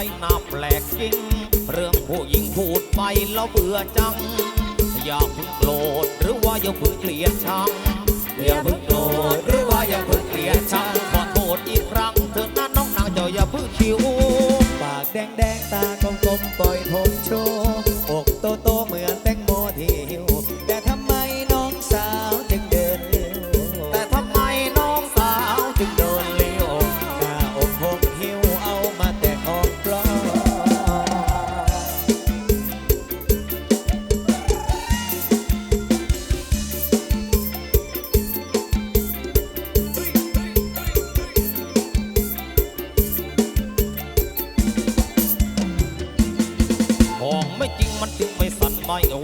ให้น้าแปลกจริง เรื่องผู้หญิงพูดไปแล้วเบื่อจัง อย่าพิ่งโกรธหรือว่าอย่าพิ่งเกลียดชัง อย่าพิ่งโกรธหรือว่าอย่าพิ่งเกลียดชังขอโทษอีกครั้งเธอหน้าน้องนางเจ้าอย่าพิ่งคิวปากแดงแดงตากลมกลมปล่อยผมโชว์อกโตโตเหมือน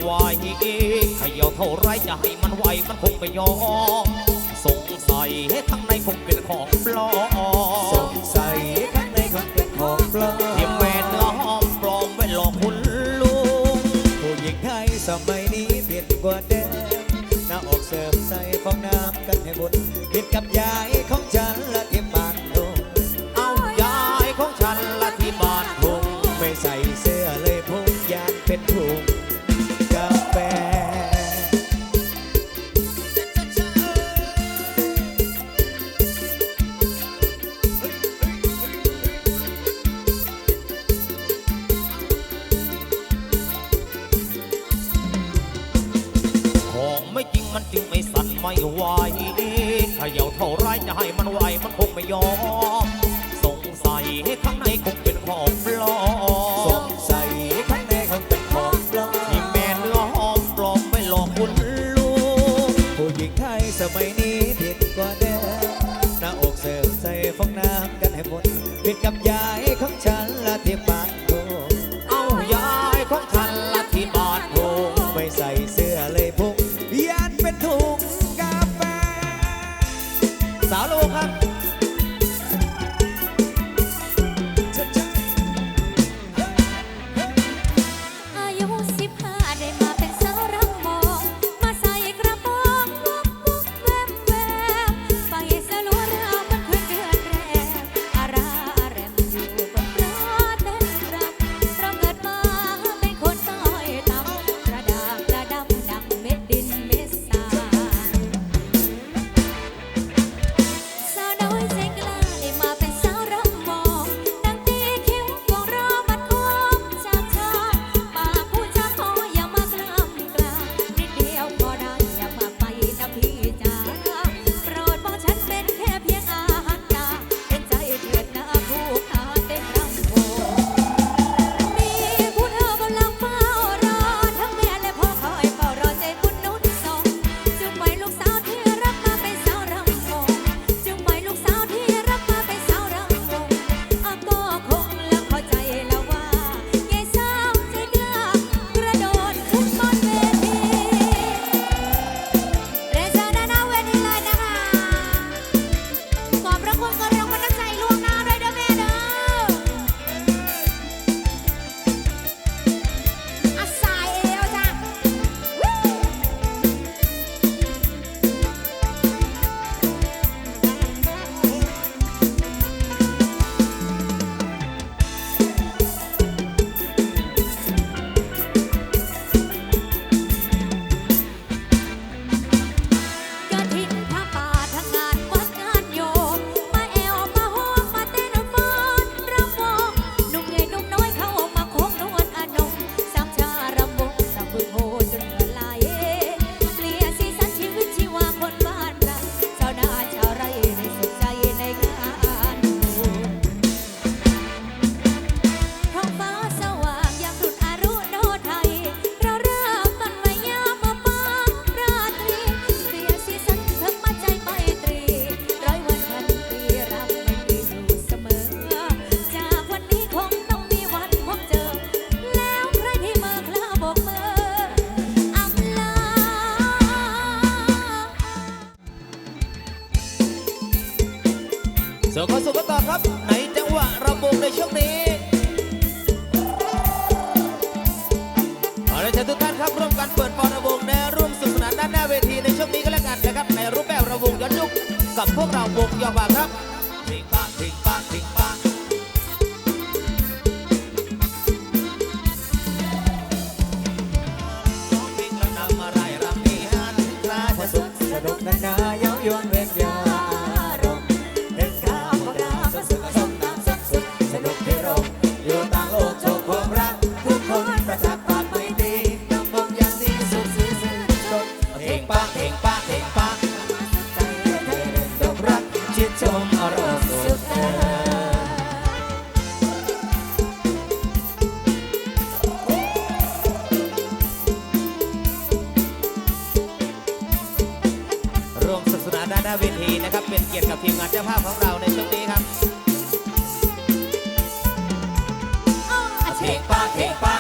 ไหวขย่าเท่าไรจะให้มันไหวมันคงไม่ยอมสงสัยข้างในคงเป็นของปลอมสงสัยข้างในคงเป็นของปลอมเทียมแมนล้อมปลอมไว้หลอกคุณลุงผู้หญิงไทยสมัยนี้เปลี่ยนกว่าเดิ ไหวเขย่าเท่าไรจะให้มันไหวมันคงไม่ยอม พวกเราวกยอาวาครับ กับทีมงานเจ้าภาพของเราในช่วงนี้ครับเทกปาเทกปา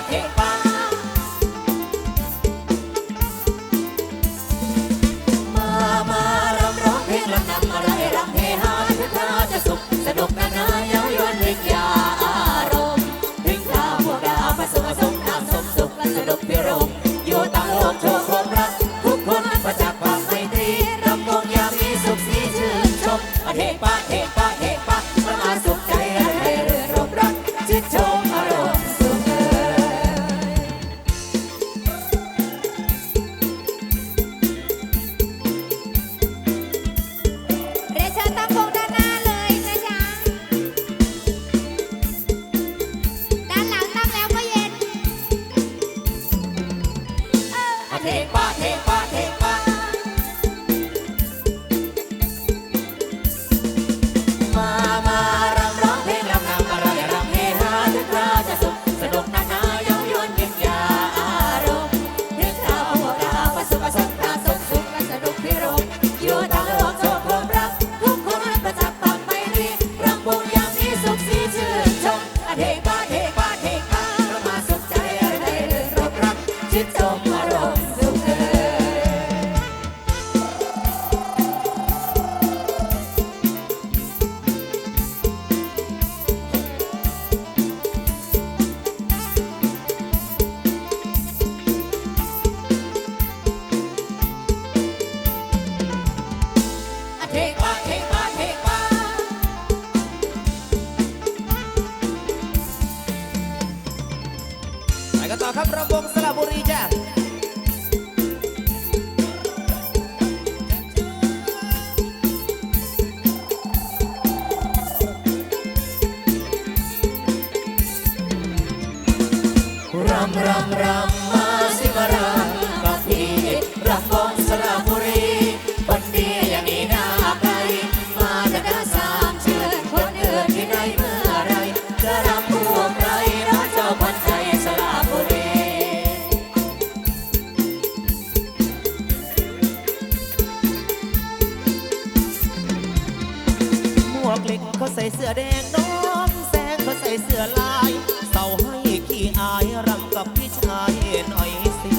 อกเล็กเขาใส่เสื้อแดงน้องแสงเขาใส่เสื้อลายเต่าให้ขี้อายรำกับพี่ชายหน่อยสิ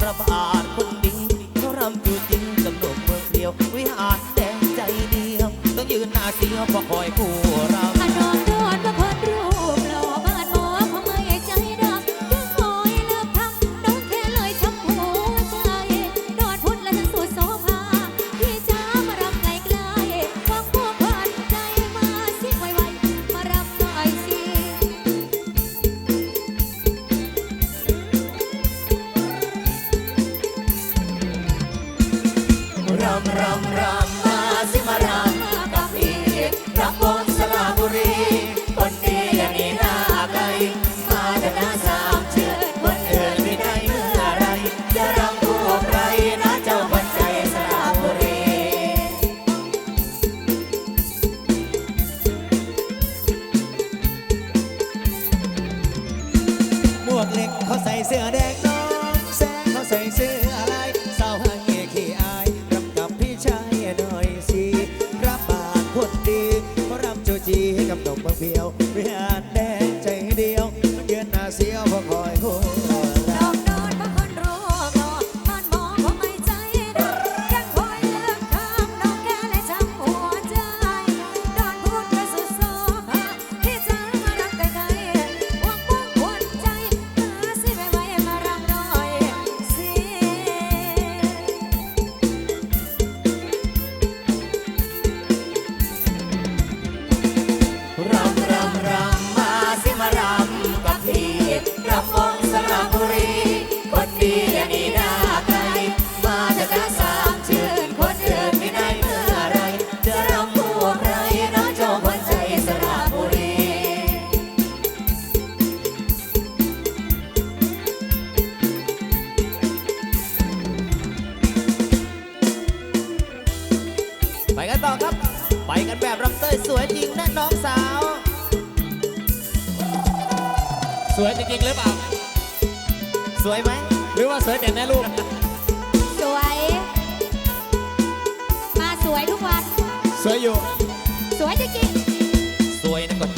พระบาทคนดีเขารำอยู่จริงกำหนดเมืองเดียว วิหารแดงใจเดียว ต้องยืนหน้าเสียเพอคอยผู้รำ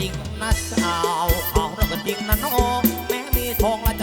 ริงนะสาวของเราก็จริงนะน้องแม้มีทองละ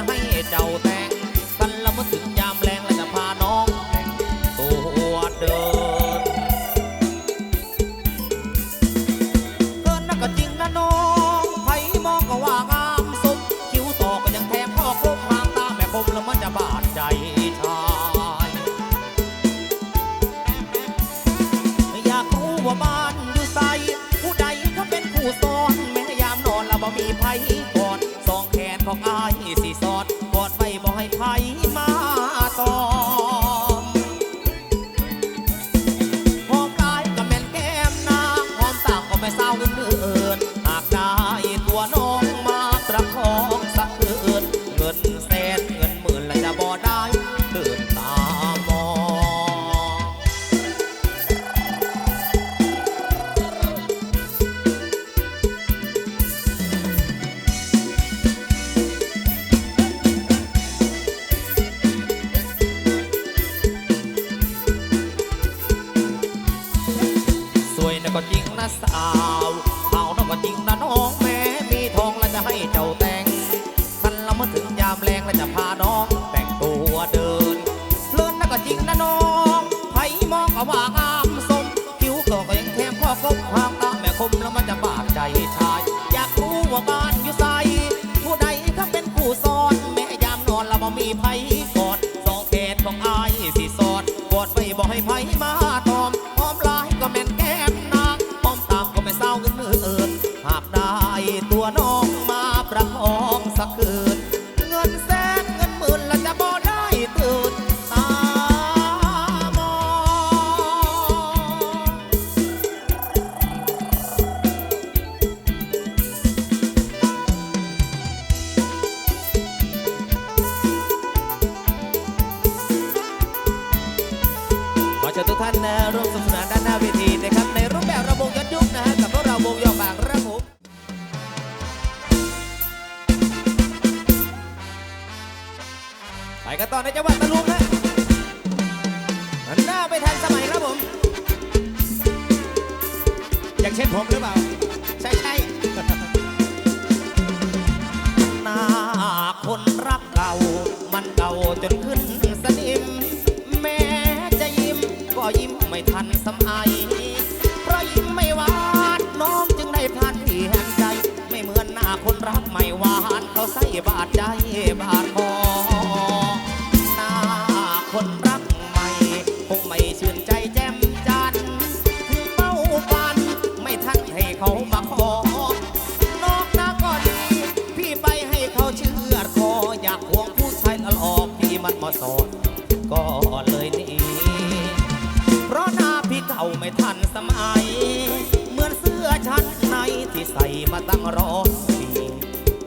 ังรอสี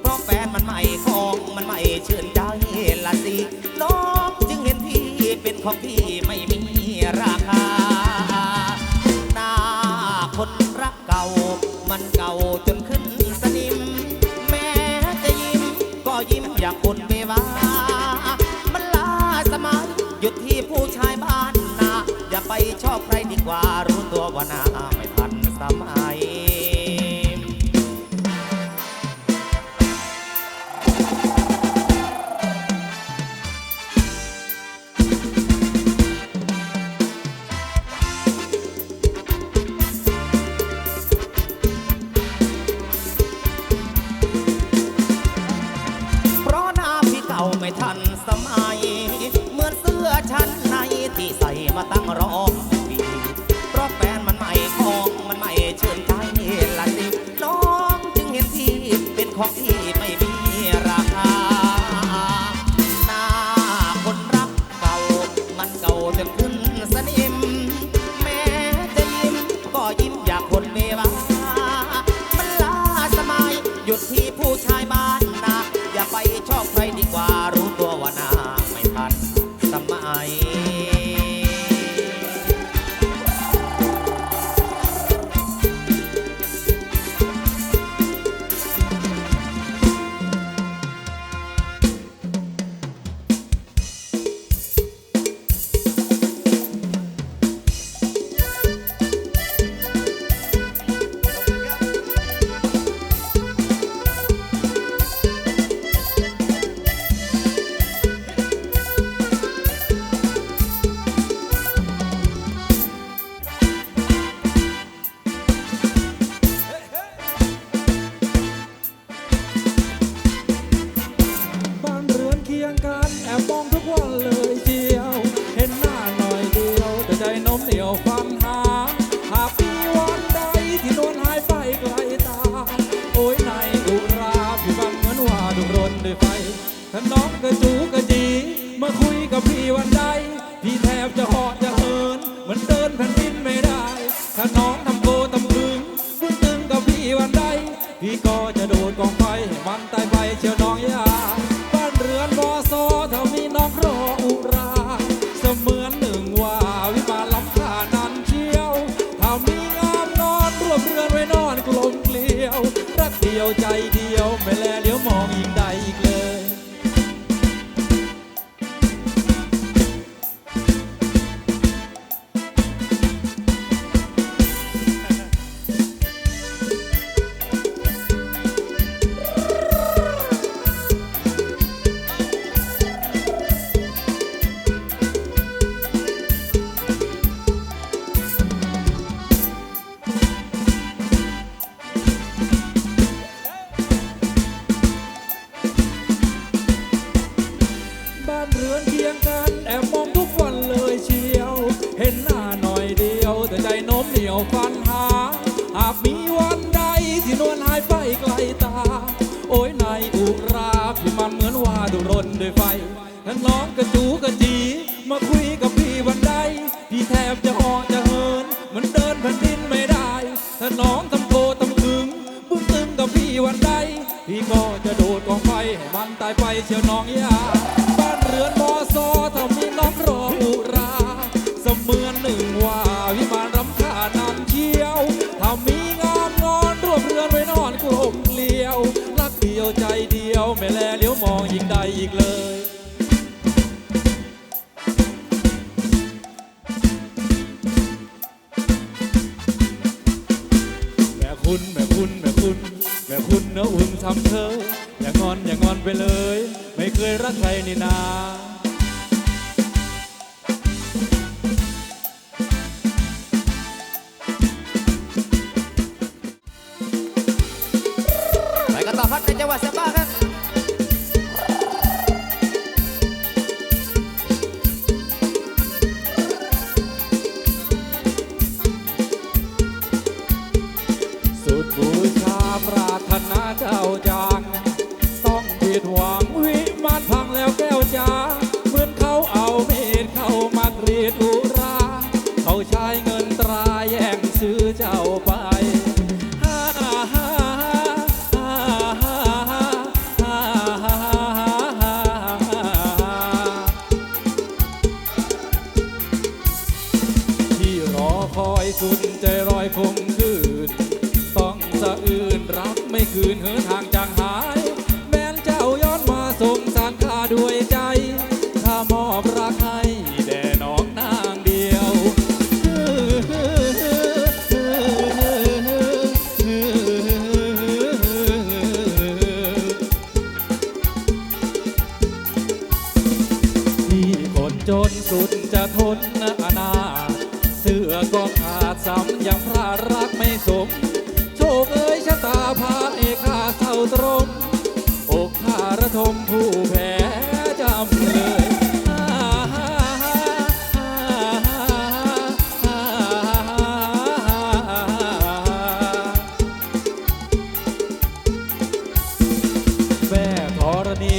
เพราะแฟนมันไม่ของมันไม่เชิญได้ละสิน้องจึงเห็นพี่เป็นของพี่ไม่มีราคาหน้าคนรักเก่า มันเก่าจนเคย ยวใจเดียว นวลหายไปไกลตา โอ้ยนายอุราพี่มันเหมือนว่าดุรนด้วยไฟทั้งน้องกระจูกระจ ยไม่เคยรักใครนี่นา คอยคุณใจลอยคมคืน ต้องสะอื่นรับไม่คืนเหินทางใจ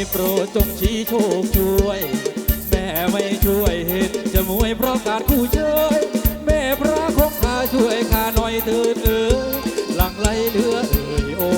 โปรดจงชี้โชคช่วย แม่ไม่ช่วยเห็นจะมวยเพราะการคู่เชยแม่พระคงคาช่วยข้าหน่อยเถิดเออหลังไหลเหลือเอ่ยโอ้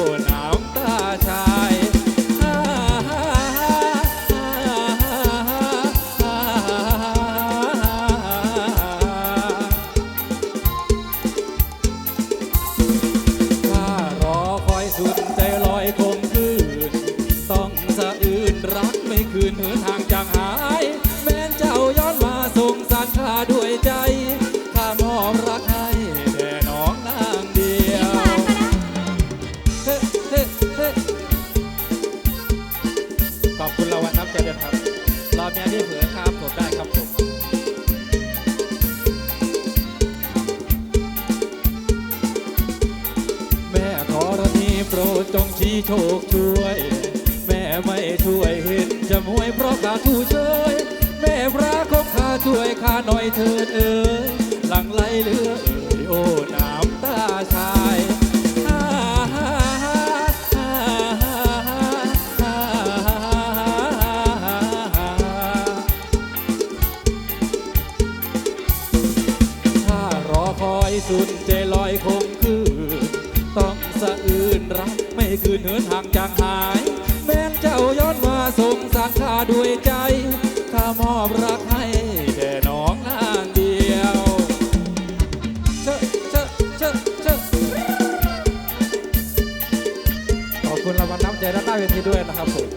แม่ยที่เผือครับผมได้ครับผมแม่ขอรณีโปรดจงชี้โชคช่วย แม่ไม่ช่วยเห็นจะมวยเพราะขาทูเชยแม่พระของข้าช่วยข้าหน่อยเถิดเอ๋ยหลังไหลเลือเอ๋ยโอ้น้ำตาชาย เป็นที่ด้วยนะครับผม